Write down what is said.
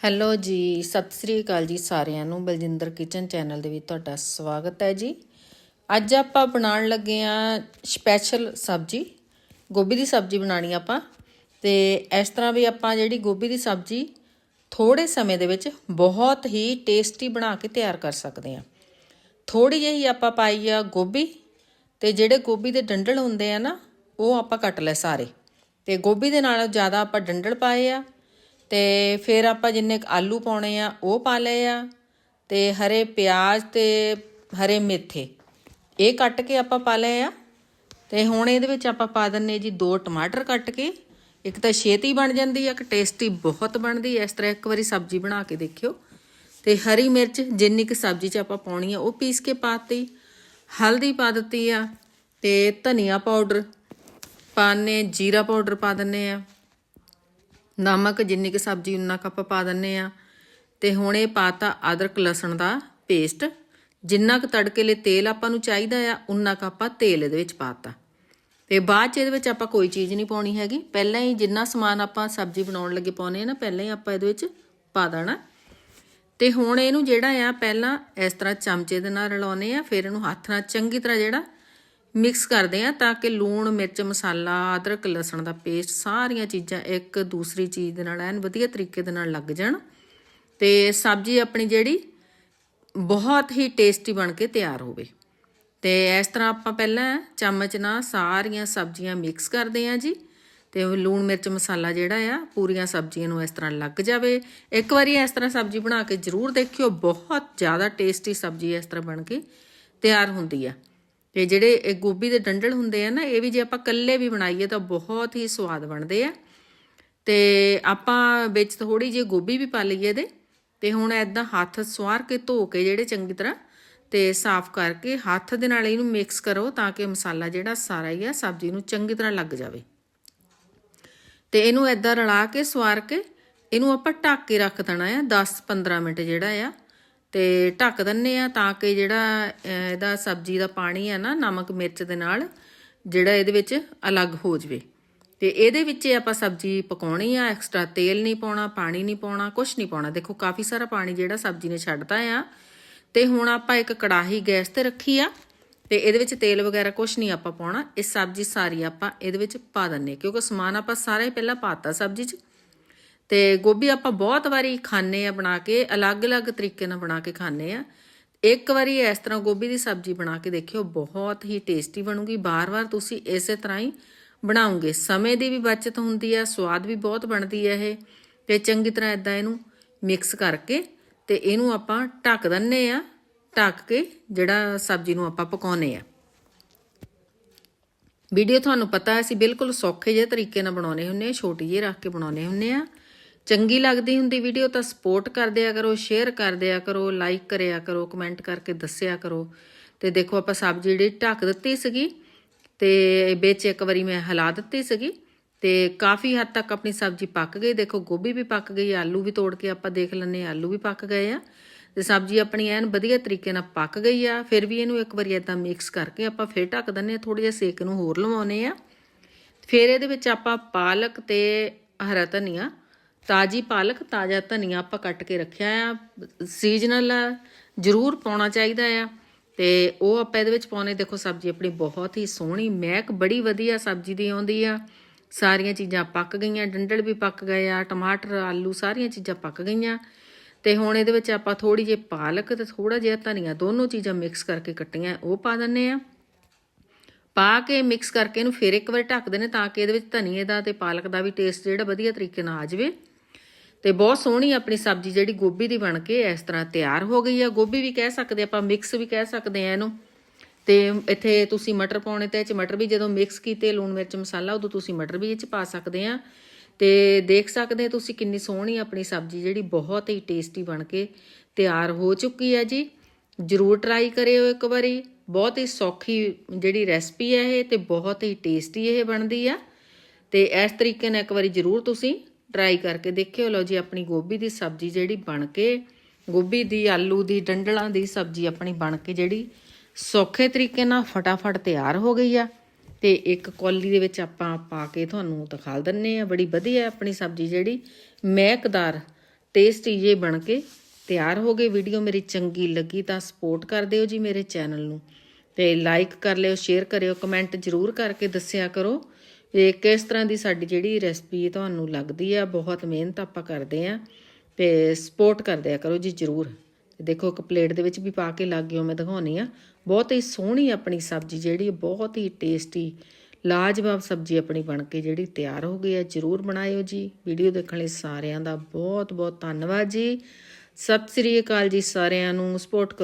Hello ਜੀ, ਸਤਿ ਸ੍ਰੀ ਅਕਾਲ ਜੀ ਸਾਰਿਆਂ ਨੂੰ। ਬਲਜਿੰਦਰ ਕਿਚਨ ਚੈਨਲ ਦੇ ਵਿੱਚ ਤੁਹਾਡਾ ਸਵਾਗਤ ਹੈ ਜੀ। ਅੱਜ ਆਪਾਂ ਬਣਾਉਣ ਲੱਗੇ ਆ ਸਪੈਸ਼ਲ ਸਬਜ਼ੀ, ਗੋਭੀ ਦੀ ਸਬਜ਼ੀ ਬਣਾਣੀ ਆਪਾਂ। ਤੇ ਇਸ ਤਰ੍ਹਾਂ ਵੀ ਆਪਾਂ ਜਿਹੜੀ ਗੋਭੀ ਦੀ ਸਬਜ਼ੀ ਥੋੜੇ ਸਮੇਂ ਦੇ ਵਿੱਚ ਬਹੁਤ ਹੀ ਟੇਸਟੀ ਬਣਾ ਕੇ ਤਿਆਰ ਕਰ ਸਕਦੇ ਆ ਥੋੜੀ ਜਿਹੀ ਆਪਾਂ ਪਾਈ ਆ ਗੋਭੀ ਤੇ ਜਿਹੜੇ ਗੋਭੀ ਦੇ ਡੰਡਲ ਹੁੰਦੇ ਆ ਨਾ, ਉਹ ਆਪਾਂ ਕੱਟ ਲਏ ਸਾਰੇ। ਤੇ ਗੋਭੀ ਦੇ ਨਾਲ ਜ਼ਿਆਦਾ ਆਪਾਂ ਡੰਡਲ ਪਾਏ ਆ। ਤੇ ਫਿਰ ਆਪਾਂ ਜਿੰਨੇ ਕੁ ਆਲੂ ਪਾਉਣੇ ਆ, ਉਹ ਪਾ ਲਏ ਆ ਤੇ ਹਰੇ ਪਿਆਜ਼ ਤੇ ਹਰੇ ਮੇਥੇ। ਇਹ ਕੱਟ ਕੇ ਆਪਾਂ ਪਾ ਲਏ ਆ ਤੇ ਹੁਣ ਇਹਦੇ ਵਿੱਚ ਆਪਾਂ ਪਾ ਦਿੰਨੇ ਜੀ ਦੋ ਟਮਾਟਰ ਕੱਟ ਕੇ। ਇੱਕ ਤਾਂ ਛੇਤੀ ਬਣ ਜਾਂਦੀ ਆ, ਇੱਕ ਟੇਸਟੀ ਬਹੁਤ ਬਣਦੀ ਐ ਇਸ ਤਰ੍ਹਾਂ ਇੱਕ ਵਾਰੀ ਸਬਜ਼ੀ ਬਣਾ ਕੇ ਦੇਖਿਓ। ਤੇ ਹਰੀ ਮਿਰਚ ਜਿੰਨੀ ਕੁ ਸਬਜ਼ੀ 'ਚ ਆਪਾਂ ਪਾਉਣੀ ਆ, ਉਹ ਪੀਸ ਕੇ ਪਾਤੀ ਹਲਦੀ ਪਾ ਦਿੱਤੀ ਆ ਤੇ ਧਨੀਆ ਪਾਊਡਰ ਪਾਣੇ ਜੀਰਾ ਪਾਊਡਰ ਪਾ ਦਿੰਨੇ ਆ। ਨਮਕ ਜਿੰਨੀ ਕੁ ਸਬਜ਼ੀ ਉਨਾ ਆਪਾਂ ਪਾ ਦਿੰਨੇ ਆ। ਤੇ ਹੁਣ ਇਹ ਪਾਤਾ ਅਦਰਕ ਲਸਣ ਦਾ ਪੇਸਟ ਜਿੰਨਾ ਕੁ ਤੜਕੇ ਲਈ ਤੇਲ ਆਪਾਂ ਨੂੰ ਚਾਹੀਦਾ ਆ, ਉਨਾ ਕੁ ਆਪਾਂ ਤੇਲ ਇਹਦੇ ਵਿੱਚ ਪਾਤਾ। ਤੇ ਬਾਅਦ ਚ ਇਹਦੇ ਵਿੱਚ ਆਪਾਂ ਕੋਈ ਚੀਜ਼ ਨਹੀਂ ਪਾਉਣੀ ਹੈਗੀ। ਪਹਿਲਾਂ ਹੀ ਜਿੰਨਾ ਸਮਾਨ ਆਪਾਂ ਸਬਜ਼ੀ ਬਣਾਉਣ ਲੱਗੇ ਪਾਉਨੇ ਆ ਨਾ, ਪਹਿਲਾਂ ਹੀ ਆਪਾਂ ਇਹਦੇ ਵਿੱਚ ਪਾ ਦੇਣਾ। ਤੇ ਹੁਣ ਇਹਨੂੰ ਜਿਹੜਾ ਆ, ਪਹਿਲਾਂ ਇਸ ਤਰ੍ਹਾਂ ਚਮਚੇ ਦੇ ਨਾਲ ਰਲਾਉਨੇ ਆ, ਫਿਰ ਇਹਨੂੰ ਹੱਥ ਨਾਲ ਚੰਗੀ ਤਰ੍ਹਾਂ ਜਿਹੜਾ ਮਿਕਸ ਕਰਦੇ ਆ ਤਾਂ ਕਿ ਲੂਣ, ਮਿਰਚ, ਮਸਾਲਾ, ਅਦਰਕ, ਲਸਣ ਦਾ ਪੇਸਟ ਸਾਰੀਆਂ ਚੀਜ਼ਾਂ ਇੱਕ ਦੂਸਰੀ ਚੀਜ਼ ਦੇ ਨਾਲ ਐਨ ਵਧੀਆ ਤਰੀਕੇ ਦੇ ਨਾਲ ਲੱਗ ਜਾਣ ਤੇ ਸਬਜ਼ੀ ਆਪਣੀ ਜਿਹੜੀ ਬਹੁਤ ਹੀ ਟੇਸਟੀ ਬਣ ਕੇ ਤਿਆਰ ਹੋਵੇ। ਤੇ ਇਸ ਤਰ੍ਹਾਂ ਆਪਾਂ ਪਹਿਲਾਂ ਚਮਚ ਨਾਲ ਸਾਰੀਆਂ ਸਬਜ਼ੀਆਂ ਮਿਕਸ ਕਰਦੇ ਆ ਜੀ ਤੇ ਲੂਣ, ਮਿਰਚ, ਮਸਾਲਾ ਜਿਹੜਾ ਆ ਪੂਰੀਆਂ ਸਬਜ਼ੀਆਂ ਨੂੰ ਇਸ ਤਰ੍ਹਾਂ ਲੱਗ ਜਾਵੇ। ਇੱਕ ਵਾਰੀ ਇਸ ਤਰ੍ਹਾਂ ਸਬਜ਼ੀ ਬਣਾ ਕੇ ਜ਼ਰੂਰ ਦੇਖਿਓ, ਬਹੁਤ ਜ਼ਿਆਦਾ ਟੇਸਟੀ ਸਬਜ਼ੀ ਇਸ ਤਰ੍ਹਾਂ ਬਣ ਕੇ ਤਿਆਰ ਹੁੰਦੀ ਆ। ਤੇ ਜਿਹੜੇ ਇਹ ਗੋਭੀ ਦੇ ਡੰਡਲ ਹੁੰਦੇ ਆ ਨਾ, ਇਹ ਵੀ ਜੇ ਆਪਾਂ ਕੱਲੇ ਵੀ ਬਣਾਈਏ ਤਾਂ ਬਹੁਤ ਹੀ ਸਵਾਦ ਬਣਦੇ ਆ। ਤੇ ਆਪਾਂ ਵਿੱਚ ਥੋੜੀ ਜਿਹੀ ਗੋਭੀ ਵੀ ਪਾ ਲਈਏ ਇਹਦੇ ਤੇ ਹੁਣ ਐਦਾਂ ਹੱਥ ਸਵਾਰ ਕੇ ਧੋ ਕੇ ਜਿਹੜੇ ਚੰਗੀ ਤਰ੍ਹਾਂ ਤੇ ਸਾਫ਼ ਕਰਕੇ ਹੱਥ ਦੇ ਨਾਲ ਇਹਨੂੰ ਮਿਕਸ ਕਰੋ ਤਾਂ ਕਿ ਮਸਾਲਾ ਜਿਹੜਾ ਸਾਰਾ ਹੀ ਆ, ਸਬਜ਼ੀ ਨੂੰ ਚੰਗੀ ਤਰ੍ਹਾਂ ਲੱਗ ਜਾਵੇ। ਤੇ ਇਹਨੂੰ ਐਦਾਂ ਰਲਾ ਕੇ ਸਵਾਰ ਕੇ ਇਹਨੂੰ ਆਪਾਂ ਢੱਕ ਕੇ ਰੱਖ ਦੇਣਾ ਆ 10-15 ਮਿੰਟ ਜਿਹੜਾ ਆ ਤੇ ਢੱਕ ਦਿੰਨੇ ਆ ਤਾਂ ਕਿ ਜਿਹੜਾ ਇਹਦਾ ਸਬਜ਼ੀ ਦਾ ਪਾਣੀ ਆ ਨਾ, ਨਮਕ, ਮਿਰਚ ਦੇ ਨਾਲ, ਜਿਹੜਾ ਇਹਦੇ ਵਿੱਚ ਅਲੱਗ ਹੋ ਜਵੇ। ਤੇ ਇਹਦੇ ਵਿੱਚ ਆਪਾਂ ਸਬਜ਼ੀ ਪਕਾਉਣੀ ਆ ਐਕਸਟਰਾ ਤੇਲ ਨਹੀਂ ਪਾਉਣਾ, ਪਾਣੀ ਨਹੀਂ ਪਾਉਣਾ ਕੁਝ ਨਹੀਂ ਪਾਉਣਾ। ਦੇਖੋ, ਕਾਫੀ ਸਾਰਾ ਪਾਣੀ ਜਿਹੜਾ ਸਬਜ਼ੀ ਨੇ ਛੱਡਦਾ ਆ। ਤੇ ਹੁਣ ਆਪਾਂ ਇੱਕ ਕੜਾਹੀ ਗੈਸ ਤੇ ਰੱਖੀ ਆ, ਤੇ ਇਹਦੇ ਵਿੱਚ ਤੇਲ ਵਗੈਰਾ ਕੁਝ ਨਹੀਂ ਆਪਾਂ ਪਾਉਣਾ। ਇਹ ਸਬਜ਼ੀ ਸਾਰੀ ਆਪਾਂ ਇਹਦੇ ਵਿੱਚ ਪਾ ਦਿੰਨੇ ਕਿਉਂਕਿ ਸਮਾਨ ਆਪਾਂ ਸਾਰਾ ਹੀ ਪਹਿਲਾਂ ਪਾਤਾ ਸਬਜ਼ੀ 'ਚ। ਤੇ ਗੋਭੀ ਆਪਾਂ ਬਹੁਤ ਵਾਰੀ ਖਾਣੇ ਆ ਬਣਾ ਕੇ, ਅਲੱਗ-ਅਲੱਗ ਤਰੀਕੇ ਨਾਲ ਬਣਾ ਕੇ ਖਾਣੇ ਆ। ਇੱਕ ਵਾਰੀ ਇਸ ਤਰ੍ਹਾਂ ਗੋਭੀ ਦੀ ਸਬਜ਼ੀ ਬਣਾ ਕੇ ਦੇਖਿਓ, ਬਹੁਤ ਹੀ ਟੇਸਟੀ ਬਣੂਗੀ। ਬਾਰ-ਬਾਰ ਤੁਸੀਂ ਇਸੇ ਤਰ੍ਹਾਂ ਹੀ ਬਣਾਉਂਗੇ ਸਮੇਂ ਦੀ ਵੀ ਬਚਤ ਹੁੰਦੀ ਆ, ਸਵਾਦ ਵੀ ਬਹੁਤ ਬਣਦੀ ਹੈ ਇਹ। ਤੇ ਚੰਗੀ ਤਰ੍ਹਾਂ ਇਦਾਂ ਇਹਨੂੰ ਮਿਕਸ ਕਰਕੇ ਤੇ ਇਹਨੂੰ ਆਪਾਂ ਢੱਕ ਦਿੰਨੇ ਆ। ਢੱਕ ਕੇ ਜਿਹੜਾ ਸਬਜ਼ੀ ਨੂੰ ਆਪਾਂ ਪਕਾਉਨੇ ਆ। ਵੀਡੀਓ ਤੁਹਾਨੂੰ ਪਤਾ ਹੈ ਅਸੀਂ ਬਿਲਕੁਲ ਸੌਖੇ ਜਿਹੇ ਤਰੀਕੇ ਨਾਲ ਬਣਾਉਨੇ ਹੁੰਨੇ ਆ, ਛੋਟੀ ਜਿਹੀ ਰੱਖ ਕੇ ਬਣਾਉਨੇ ਹੁੰਨੇ ਆ। ਚੰਗੀ ਲੱਗਦੀ ਹੁੰਦੀ ਵੀਡੀਓ ਤਾਂ ਸਪੋਰਟ ਕਰ ਦਿਆ ਕਰੋ, ਸ਼ੇਅਰ ਕਰ ਦਿਆ ਕਰੋ ਲਾਈਕ ਕਰਿਆ ਕਰੋ ਕਮੈਂਟ ਕਰਕੇ ਦੱਸਿਆ ਕਰੋ। ਤੇ ਦੇਖੋ ਆਪਾਂ ਸਬਜ਼ੀ ਜਿਹੜੀ ਢੱਕ ਦਿੱਤੀ ਸੀਗੀ ਤੇ ਵਿੱਚ ਇੱਕ ਵਾਰੀ ਮੈਂ ਹਿਲਾ ਦਿੱਤੀ ਸੀਗੀ ਤੇ ਕਾਫੀ ਹੱਦ ਤੱਕ ਆਪਣੀ ਸਬਜ਼ੀ ਪੱਕ ਗਈ। ਦੇਖੋ ਗੋਭੀ ਵੀ ਪੱਕ ਗਈ, ਆਲੂ ਵੀ ਤੋੜ ਕੇ ਆਪਾਂ ਦੇਖ ਲੈਨੇ ਆਲੂ ਵੀ ਪੱਕ ਗਏ ਆ। ਤੇ ਸਬਜ਼ੀ ਆਪਣੀ ਐਨ ਵਧੀਆ ਤਰੀਕੇ ਨਾਲ ਪੱਕ ਗਈ ਆ, ਫਿਰ ਵੀ ਇਹਨੂੰ ਇੱਕ ਵਾਰੀ ਇਦਾਂ ਮਿਕਸ ਕਰਕੇ ਆਪਾਂ ਫਿਰ ਢੱਕ ਦਿੰਨੇ ਆ ਥੋੜਾ ਜਿਹਾ ਸੇਕ ਨੂੰ ਹੋਰ ਲਵਾਉਨੇ ਆ ਫਿਰ ਇਹਦੇ ਵਿੱਚ ਆਪਾਂ ਪਾਲਕ ਤੇ ਹਰਾ ਧਨੀਆ ਤਾਜੀ ਪਾਲਕ ਤਾਜ਼ਾ ਧਨੀਆ ਆਪਾਂ ਕੱਟ ਕੇ ਰੱਖਿਆ ਆ। ਸੀਜ਼ਨਲ ਆ, ਜ਼ਰੂਰ ਪਾਉਣਾ ਚਾਹੀਦਾ ਆ। ਤੇ ਉਹ ਆਪਾਂ ਇਹਦੇ ਵਿੱਚ ਪਾਉਣੇ, ਦੇਖੋ ਸਬਜ਼ੀ ਆਪਣੀ ਬਹੁਤ ਹੀ ਸੋਹਣੀ, ਮਹਿਕ ਬੜੀ ਵਧੀਆ ਸਬਜ਼ੀ ਦੀ ਆਉਂਦੀ ਆ। ਸਾਰੀਆਂ ਚੀਜ਼ਾਂ ਪੱਕ ਗਈਆਂ, ਡੰਡਲ ਵੀ ਪੱਕ ਗਏ ਆ, ਟਮਾਟਰ, ਆਲੂ ਸਾਰੀਆਂ ਚੀਜ਼ਾਂ ਪੱਕ ਗਈਆਂ। ਤੇ ਹੁਣ ਇਹਦੇ ਵਿੱਚ ਆਪਾਂ ਥੋੜੀ ਜਿਹੀ ਪਾਲਕ ਤੇ ਥੋੜਾ ਜਿਹਾ ਧਨੀਆ, ਦੋਨੋਂ ਚੀਜ਼ਾਂ ਮਿਕਸ ਕਰਕੇ ਕੱਟੀਆਂ, ਉਹ ਪਾ ਦਿੰਨੇ ਆ। ਪਾ ਕੇ ਮਿਕਸ ਕਰਕੇ ਇਹਨੂੰ ਫਿਰ ਇੱਕ ਵਾਰ ਢੱਕ ਦੇਣੇ ਤਾਂ ਕਿ ਇਹਦੇ ਵਿੱਚ ਧਨੀਏ ਦਾ ਤੇ ਪਾਲਕ ਦਾ ਵੀ ਟੇਸਟ ਜਿਹੜਾ ਵਧੀਆ ਤਰੀਕੇ ਨਾਲ ਆ ਜਾਵੇ। ਤੇ ਬਹੁਤ ਸੋਹਣੀ ਆਪਣੀ ਸਬਜ਼ੀ ਜਿਹੜੀ ਗੋਭੀ ਦੀ ਬਣ ਕੇ ਇਸ ਤਰ੍ਹਾਂ ਤਿਆਰ ਹੋ ਗਈ ਆ। ਗੋਭੀ ਵੀ ਕਹਿ ਸਕਦੇ ਆਪਾਂ ਮਿਕਸ ਵੀ ਕਹਿ ਸਕਦੇ ਆ ਇਹਨੂੰ। ਤੇ ਇੱਥੇ ਤੁਸੀਂ ਮਟਰ ਪਾਉਣੇ ਤੇ ਚ ਮਟਰ ਵੀ ਜਦੋਂ ਮਿਕਸ ਕੀਤੇ ਲੂਣ ਮਿਰਚ ਮਸਾਲਾ, ਉਦੋਂ ਤੁਸੀਂ ਮਟਰ ਵੀ ਇਹ ਚ ਪਾ ਸਕਦੇ ਆ। ਤੇ ਦੇਖ ਸਕਦੇ ਤੁਸੀਂ ਕਿੰਨੀ ਸੋਹਣੀ ਆਪਣੀ ਸਬਜ਼ੀ ਜਿਹੜੀ ਬਹੁਤ ਹੀ ਟੇਸਟੀ ਬਣ ਕੇ ਤਿਆਰ ਹੋ ਚੁੱਕੀ ਹੈ ਜੀ। ਜਰੂਰ ਟਰਾਈ ਕਰਿਓ ਇੱਕ ਵਾਰੀ। ਬਹੁਤ ਹੀ ਸੌਖੀ ਜਿਹੜੀ ਰੈਸਪੀ ਹੈ ਇਹ ਤੇ ਬਹੁਤ ਹੀ ਟੇਸਟੀ ਇਹ ਬਣਦੀ ਆ। ਤੇ ਇਸ ਤਰੀਕੇ ਨਾਲ ਇੱਕ ਵਾਰੀ ਜਰੂਰ ਤੁਸੀਂ ਟਰਾਈ ਕਰਕੇ ਦੇਖਿਓ ਲਓ ਜੀ, ਆਪਣੀ ਗੋਭੀ ਦੀ ਸਬਜ਼ੀ ਜਿਹੜੀ ਬਣ ਕੇ, ਗੋਭੀ ਦੀ, ਆਲੂ ਦੀ, ਡੰਡਲਾਂ ਦੀ ਸਬਜ਼ੀ ਆਪਣੀ ਬਣ ਕੇ ਜਿਹੜੀ ਸੌਖੇ ਤਰੀਕੇ ਨਾਲ ਫਟਾਫਟ ਤਿਆਰ ਹੋ ਗਈ ਆ। ਤੇ ਇੱਕ ਕੌਲੀ ਦੇ ਵਿੱਚ ਆਪਾਂ ਪਾ ਕੇ ਤੁਹਾਨੂੰ ਦਿਖਾ ਦਿੰਨੇ ਆ। ਬੜੀ ਵਧੀਆ ਆਪਣੀ ਸਬਜ਼ੀ ਜਿਹੜੀ ਮਹਿਕਦਾਰ, ਟੇਸਟੀ ਜੇ ਬਣ ਕੇ ਤਿਆਰ ਹੋ ਗਈ। ਵੀਡੀਓ ਮੇਰੀ ਚੰਗੀ ਲੱਗੀ ਤਾਂ ਸਪੋਰਟ ਕਰ ਦਿਓ ਜੀ ਮੇਰੇ ਚੈਨਲ ਨੂੰ। ਤੇ ਲਾਈਕ ਕਰ ਲਿਓ ਸ਼ੇਅਰ ਕਰਿਓ ਕਮੈਂਟ ਜ਼ਰੂਰ ਕਰਕੇ ਦੱਸਿਆ ਕਰੋ। ਇਹ ਕਿਸ ਤਰ੍ਹਾਂ ਦੀ ਸਾਡੀ ਜਿਹੜੀ ਰੈਸਪੀ ਤੁਹਾਨੂੰ ਲੱਗਦੀ ਆ, ਬਹੁਤ ਮਿਹਨਤ ਆਪਾਂ ਕਰਦੇ ਆ ਤੇ ਸਪੋਰਟ ਕਰਦੇ ਆ ਕਰੋ ਜੀ ਜ਼ਰੂਰ। ਦੇਖੋ ਇੱਕ ਪਲੇਟ ਦੇ ਵਿੱਚ ਵੀ ਪਾ ਕੇ ਲੱਗ ਗਿਓ, ਮੈਂ ਦਿਖਾਉਣੀ ਆ। ਬਹੁਤ ਹੀ ਸੋਹਣੀ ਆਪਣੀ ਸਬਜ਼ੀ ਜਿਹੜੀ ਬਹੁਤ ਹੀ ਟੇਸਟੀ ਲਾਜਵਾਬ ਸਬਜ਼ੀ ਆਪਣੀ ਬਣ ਕੇ ਜਿਹੜੀ ਤਿਆਰ ਹੋ ਗਈ ਹੈ ਜਰੂਰ ਬਣਾਇਓ ਜੀ। ਵੀਡੀਓ ਦੇਖਣ ਲਈ ਸਾਰਿਆਂ ਦਾ ਬਹੁਤ ਬਹੁਤ ਧੰਨਵਾਦ ਜੀ। ਸਤਿ ਸ੍ਰੀ ਅਕਾਲ ਜੀ ਸਾਰਿਆਂ ਨੂੰ। ਸਪੋਰਟ